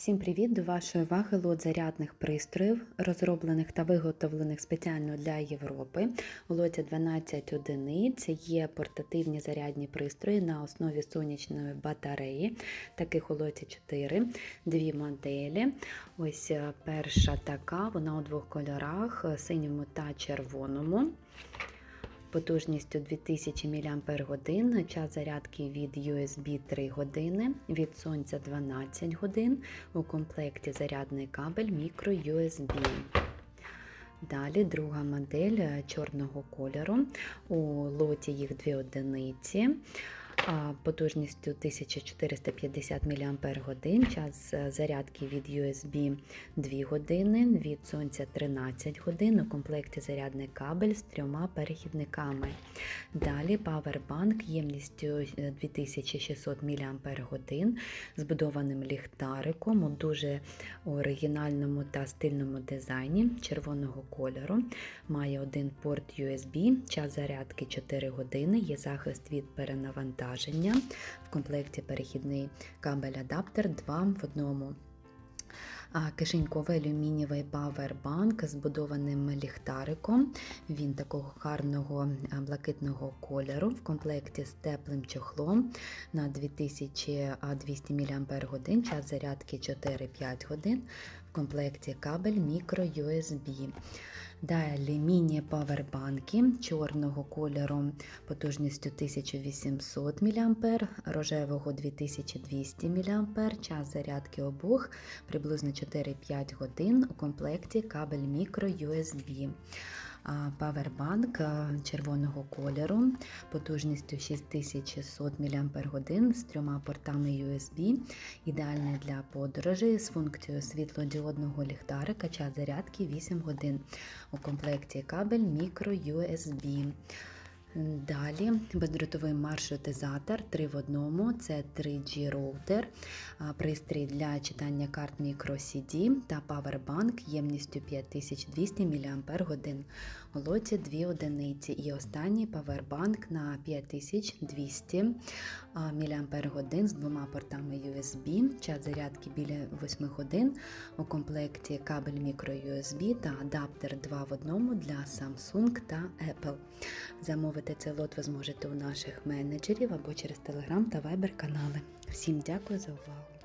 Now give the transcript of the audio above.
Всім привіт! До вашої уваги лот зарядних пристроїв, розроблених та виготовлених спеціально для Європи. У лоті 12 одиниць є портативні зарядні пристрої на основі сонячної батареї. Таких у лоті 4, дві моделі. Ось е, перша така, вона у двох кольорах: е, синьому та червоному. Потужністю 2000 мАч, час зарядки від USB 3 години, від сонця 12 годин. У комплекті зарядний кабель micro USB. Далі друга модель е, чорного кольору. У лоті їх дві одиниці. Потужністю 1450 мАч, час е, зарядки від USB 2 години, від сонця 13 годин. У комплекті зарядний кабель з трьома перехідниками. Далі павербанк ємністю е, 2600 мАч, збудованим ліхтариком у дуже оригінальному та стильному дизайні червоного кольору. Має один порт USB, час зарядки 4 години, є захист від перенавантаження. В комплекті перехідний кабель-адаптер 2 в одному. Кишеньковий алюмінієвий павербанк з будованим ліхтариком. Він такого гарного блакитного кольору в комплекті з теплим чохлом на 2200 мАч, час зарядки 4-5 годин. В комплекті кабель мікро-USB. Далі міні-павербанки чорного кольору потужністю 1800 мА, рожевого 2200 мА, час зарядки обох приблизно 4-5 годин. У комплекті кабель micro USB. А Павербанк червоного кольору потужністю 6600 мАч з трьома портами USB, ідеальний для подорожей з функцією світлодіодного ліхтарика, час зарядки 8 годин. У комплекті кабель мікро USB. Далі бездротовий маршрутизатор 3 в одному, це 3G роутер, пристрій для читання карт microCD та павербанк ємністю 5200 мАч. У лоті 2 одиниці і останній павербанк на 5200 мАч з двома портами USB, час зарядки біля 8 годин. У комплекті кабель microUSB та адаптер 2 в одному для Samsung та Apple. Замовити цей лот ви зможете у наших менеджерів або через телеграм та вайбер канали. Всім дякую за увагу!